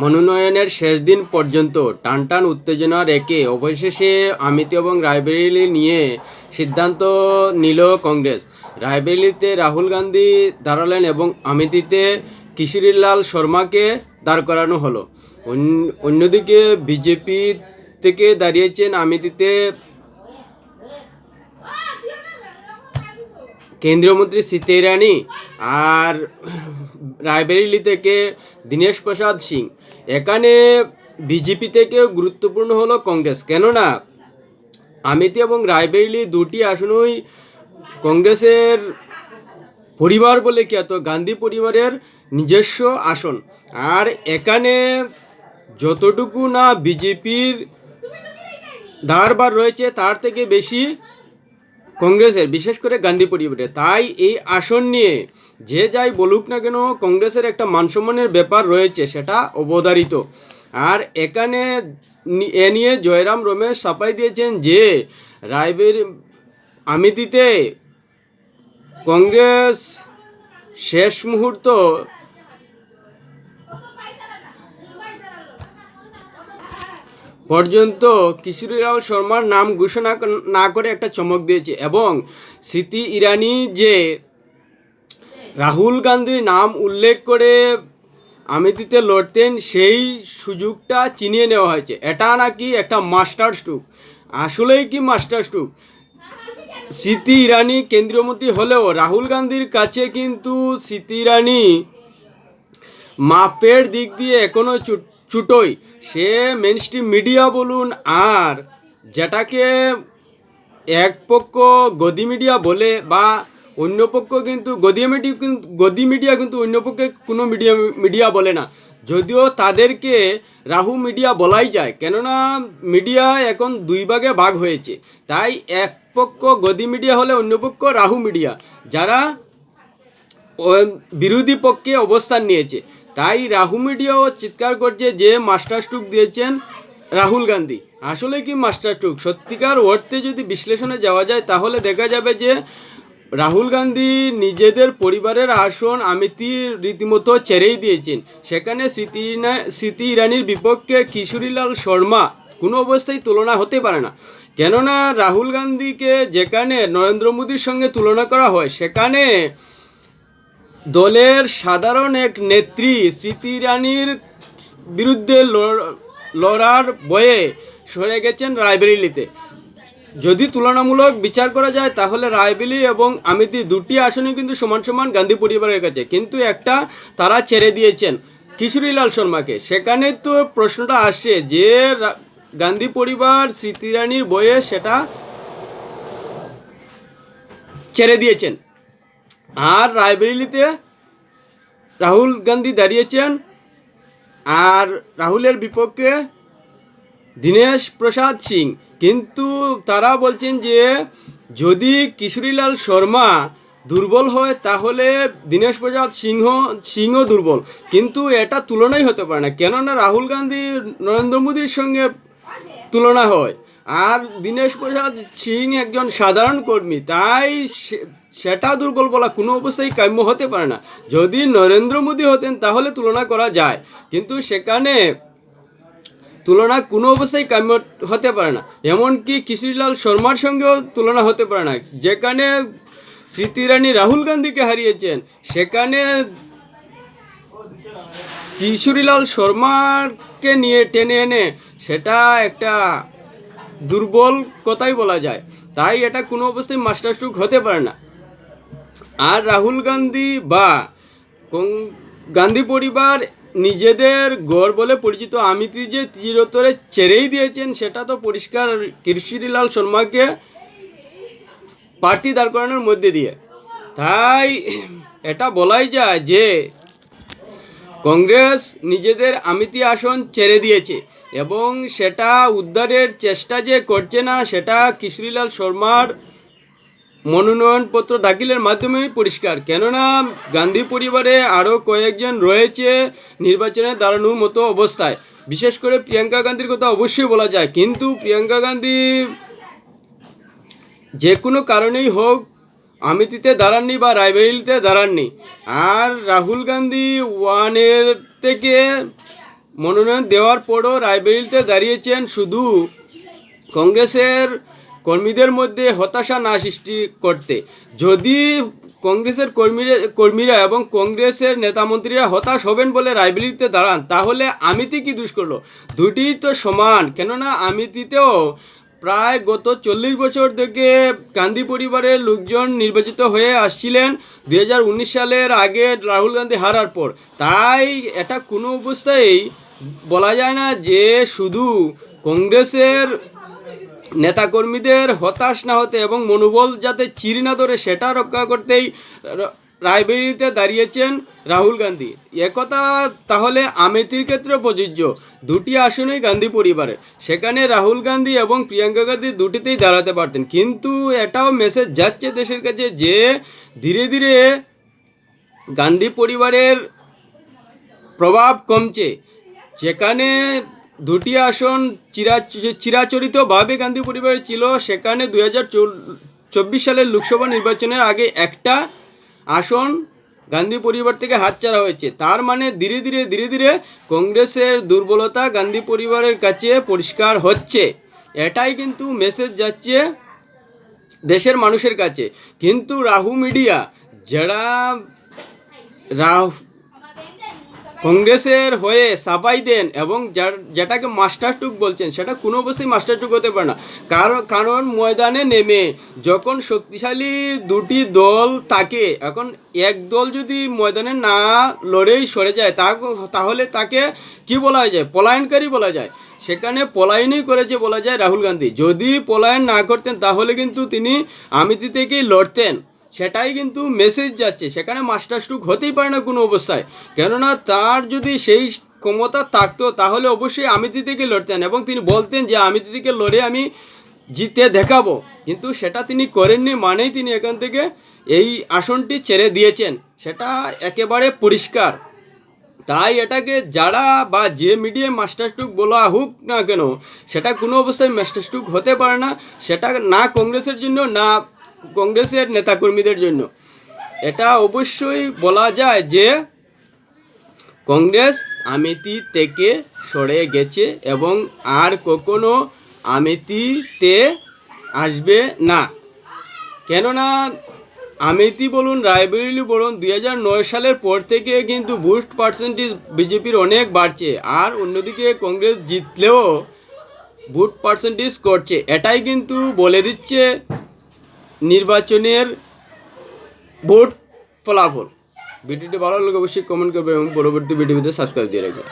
মনোনয়নের শেষ দিন পর্যন্ত টানটান উত্তেজনা রেখে অবশেষে আমিতি এবং রায়বেরিলি নিয়ে সিদ্ধান্ত নিল কংগ্রেস। রায়বেরিলিতে রাহুল গান্ধী দাঁড়ালেন এবং আমিতিতে কিশোরীলাল শর্মাকে দাঁড় করানো হলো। অন্যদিকে বিজেপি থেকে দাঁড়িয়েছেন আমিতিতে কেন্দ্রীয় মন্ত্রী সীতা আর রায়বেরিলি থেকে দীনেশ প্রসাদ সিং। এখানে বিজেপি থেকেও গুরুত্বপূর্ণ হলো কংগ্রেস। কেননা, আমিতি এবং রায়বেরিলি দুটি আসনই কংগ্রেসের পরিবার বলে খ্যাত, গান্ধী পরিবারের নিজস্ব আসন। আর এখানে যতটুকু না বিজেপির ধারবার রয়েছে, তার থেকে বেশি কংগ্রেসের, বিশেষ করে গান্ধী পরিবারের। তাই এই আসন নিয়ে যে যাই বলুক না কেন, কংগ্রেসের একটা মানসম্মানের ব্যাপার রয়েছে, সেটা অবধারিত। আর এখানে এ নিয়ে জয়রাম রমেশ সাপাই দিয়েছেন যে, রায়বের আমিতিতে কংগ্রেস শেষ মুহূর্ত পর্যন্ত কিশোরীলাল শর্মার নাম ঘোষণা না করে একটা চমক দিয়েছে। এবং স্মৃতি ইরানি যে রাহুল গান্ধীর নাম উল্লেখ করে আমেথিতে লড়তেন, সেই সুযোগটা চিনিয়ে নেওয়া হয়েছে। এটা নাকি একটা মাস্টার স্ট্রোক আসলেই কি মাস্টার স্ট্রোক স্মৃতি ইরানি কেন্দ্রীয় মন্ত্রী হলেও রাহুল গান্ধীর কাছে কিন্তু স্মৃতি ইরানি মাপের দিক দিয়ে এখনও চুটোই সে মেন মিডিয়া বলুন আর যেটাকে এক পক্ষ গদি মিডিয়া বলে বা অন্য পক্ষ কিন্তু গদি মিডিয়া কিন্তু, গদি মিডিয়া কিন্তু অন্য পক্ষে কোনো মিডিয়া মিডিয়া বলে না। যদিও তাদেরকে রাহু মিডিয়া বলাই যায়, কেননা মিডিয়া এখন দুই ভাগে ভাগ হয়েছে। তাই এক পক্ষ গদি মিডিয়া হলে অন্য পক্ষ রাহু মিডিয়া যারা বিরোধী পক্ষে অবস্থান নিয়েছে। তাই রাহু মিডিয়াও চিৎকার করছে যে মাস্টার দিয়েছেন রাহুল গান্ধী। আসলে কি মাস্টার সত্যিকার অর্থে যদি বিশ্লেষণে যাওয়া যায়, তাহলে দেখা যাবে যে রাহুল গান্ধী নিজেদের পরিবারের আসন আমিতি রীতিমতো ছেড়েই দিয়েছেন। সেখানে স্মৃতি স্মৃতি ইরানির বিপক্ষে কিশোরীলাল শর্মা কোনো অবস্থায় তুলনা হতে পারে না। কেননা রাহুল গান্ধীকে যেখানে নরেন্দ্র মোদীর সঙ্গে তুলনা করা হয়, সেখানে দলের সাধারণ এক নেত্রী স্মৃতি ইরানির বিরুদ্ধে লড়- লড়ার বয়ে সরে গেছেন রায়বেরিলিতে। যদি তুলনামূলক বিচার করা যায়, তাহলে রায়বেলি এবং আমিতি দুটি আসনই কিন্তু সমান সমান গান্ধী পরিবারের কাছে। কিন্তু একটা তারা ছেড়ে দিয়েছেন কিশোরীলাল শর্মাকে। সেখানে তো প্রশ্নটা আসে যে গান্ধী পরিবার স্মৃতি ইরানির বয়ে সেটা ছেড়ে দিয়েছেন। আর রায়বেরিলিতে রাহুল গান্ধী দাঁড়িয়েছেন। আর রাহুলের বিপক্ষে দীনেশ প্রসাদ সিং। কিন্তু তারা বলছেন যে, যদি কিশোরীলাল শর্মা দুর্বল হয়, তাহলে দীনেশ প্রসাদ সিংহ সিংহ দুর্বল। কিন্তু এটা তুলনাই হতে পারে না। কেননা রাহুল গান্ধী, নরেন্দ্র মোদীর সঙ্গে তুলনা হয়। আর দীনেশ প্রসাদ সিং একজন সাধারণ কর্মী, তাই সেটা দুর্বল বলা কোনো অবস্থায় কাম্য হতে পারে না। যদি নরেন্দ্র মোদী হতেন, তাহলে তুলনা করা যায়। কিন্তু সেখানে তুলনা কোনো অবস্থায় কাম্য হতে পারে না। এমনকি কিশোরীলাল শর্মার সঙ্গেও তুলনা হতে পারে না। যেখানে স্মৃতি ইরানি রাহুল গান্ধীকে হারিয়েছেন, সেখানে কিশোরীলাল শর্মাকে নিয়ে টেনে এনে সেটা একটা দুর্বল কথাই বলা যায়। তাই এটা কোনো অবস্থায় মাস্টার স্ট্রোক হতে পারে না। আর রাহুল গান্ধী বা গান্ধী পরিবার নিজেদের গড় বলে পরিচিত আমিতি যে চিরতরে ছেড়েই দিয়েছেন, সেটা তো পরিষ্কার কিশোরীলাল শর্মাকে প্রার্থী দাঁড় করানোর মধ্যে দিয়ে। তাই এটা বলাই যায় যে কংগ্রেস নিজেদের আমিতি আসন ছেড়ে দিয়েছে এবং সেটা উদ্ধারের চেষ্টা যে করছে না, সেটা কিশোরীলাল শর্মার মনোনয়নপত্র দাখিলের মাধ্যমেই পরিষ্কার। কেননা, গান্ধী পরিবারে আরও কয়েকজন রয়েছে নির্বাচনে দাঁড়ানোর মতো অবস্থায়। বিশেষ করে প্রিয়াঙ্কা গান্ধীর কথা অবশ্যই বলা যায়। কিন্তু প্রিয়াঙ্কা গান্ধী যে কোনো কারণেই হোক আমিতিতে দাঁড়াননি বা রায়বেরিলিতে দাঁড়াননি। আর রাহুল গান্ধী ওয়ানের থেকে মনোনয়ন দেওয়ার পরও রায়বেরিলিতে দাঁড়িয়েছেন শুধু কংগ্রেসের কর্মীদের মধ্যে হতাশা না সৃষ্টি করতে। যদি কংগ্রেসের কর্মীরা কর্মীরা এবং কংগ্রেসের নেতামন্ত্রীরা হতাশ হবেন বলে রায়বেরিলিতে দাঁড়ান, তাহলে আমিতি কি দুষ করল দুটিই তো সমান, কেননা আমিতিতেও প্রায় গত চল্লিশ বছর থেকে গান্ধী পরিবারের লোকজন নির্বাচিত হয়ে আসছিলেন। দু হাজার উনিশ সালের আগে রাহুল গান্ধী হারার পর। তাই এটা কোনো অবস্থায় বলা যায় না যে শুধু কংগ্রেসের নেতাকর্মীদের হতাশ না হতে এবং মনোবল যাতে চিরি না ধরে সেটা রক্ষা করতেই র- রায়বেরিলিতে দাঁড়িয়েছেন রাহুল গান্ধী। একথা তাহলে আমেথির ক্ষেত্রে প্রযোজ্য। দুটি আসনেই গান্ধী পরিবারের। সেখানে রাহুল গান্ধী এবং প্রিয়াঙ্কা গান্ধী দুটিতেই দাঁড়াতে পারতেন। কিন্তু এটাও মেসেজ যাচ্ছে দেশের কাছে যে ধীরে ধীরে গান্ধী পরিবারের প্রভাব কমছে। যেখানে দুটি আসন চিরা চিরাচরিতভাবে গান্ধী পরিবারের ছিল। সেখানে দুই হাজার চব্বিশ সালের লোকসভা নির্বাচনের আগে একটা আসন গান্ধী পরিবার থেকে হাতছাড়া হয়েছে। তার মানে ধীরে ধীরে ধীরে ধীরে কংগ্রেসের দুর্বলতা গান্ধী পরিবারের কাছে পরিষ্কার হচ্ছে। এটাই কিন্তু মেসেজ যাচ্ছে দেশের মানুষের কাছে। কিন্তু রাহু মিডিয়া যারা রাহ কংগ্রেসের হয়ে সাফাই দেন এবং যেটাকে মাস্টার টুক বলছেন, সেটা কোনো অবস্থায় মাস্টার টুক হতে পারে না। কারণ কারণ ময়দানে নেমে যখন শক্তিশালী দুটি দল থাকে, এখন এক দল যদি ময়দানে না লড়েই সরে যায়, তা তাহলে তাকে কি বলা যায় পলায়নকারী বলা যায়। সেখানে পলায়নই করেছে বলা যায় রাহুল গান্ধী। যদি পলায়ন না করতেন, তাহলে কিন্তু তিনি আমিতি থেকেই লড়তেন। সেটাই কিন্তু মেসেজ যাচ্ছে। সেখানে মাস্টার স্ট্রোক হতেই পারে না কোনো অবস্থায়। কেননা তার যদি সেই ক্ষমতা থাকতো, তাহলে অবশ্যই আমিতি থেকে লড়তেন এবং তিনি বলতেন যে আমিতি থেকে লড়ে আমি জিতে দেখাবো। কিন্তু সেটা তিনি করেননি মানেই তিনি এখান থেকে এই আসনটি ছেড়ে দিয়েছেন। সেটা একেবারে পরিষ্কার। তাই এটাকে যারা বা যে মিডিয়ায় মাস্টারস্টুক বলা হোক না কেন, সেটা কোনো অবস্থায় মাস্টারস্টুক হতে পারে না। সেটা না কংগ্রেসের জন্য, না কংগ্রেসের নেতাকর্মীদের জন্য। এটা অবশ্যই বলা যায় যে কংগ্রেস আমিতি থেকে সরে গেছে এবং আর কখনো আমিতিতে আসবে না। কেননা আমেথি বলুন, রায়বেরিলি বলুন, দুই হাজার নয় সালের পর থেকে কিন্তু বুস্ট পার্সেন্টেজ বিজেপির অনেক বাড়ছে। আর অন্যদিকে কংগ্রেস জিতলেও ভোট পার্সেন্টেজ করছে। এটাই কিন্তু বলে দিচ্ছে নির্বাচনের ভোট ফলাফল। ভিডিওটি ভালো লাগলে অবশ্যই কমেন্ট করবে এবং পরবর্তী ভিডিওতে সাবস্ক্রাইব দিয়ে রাখবে।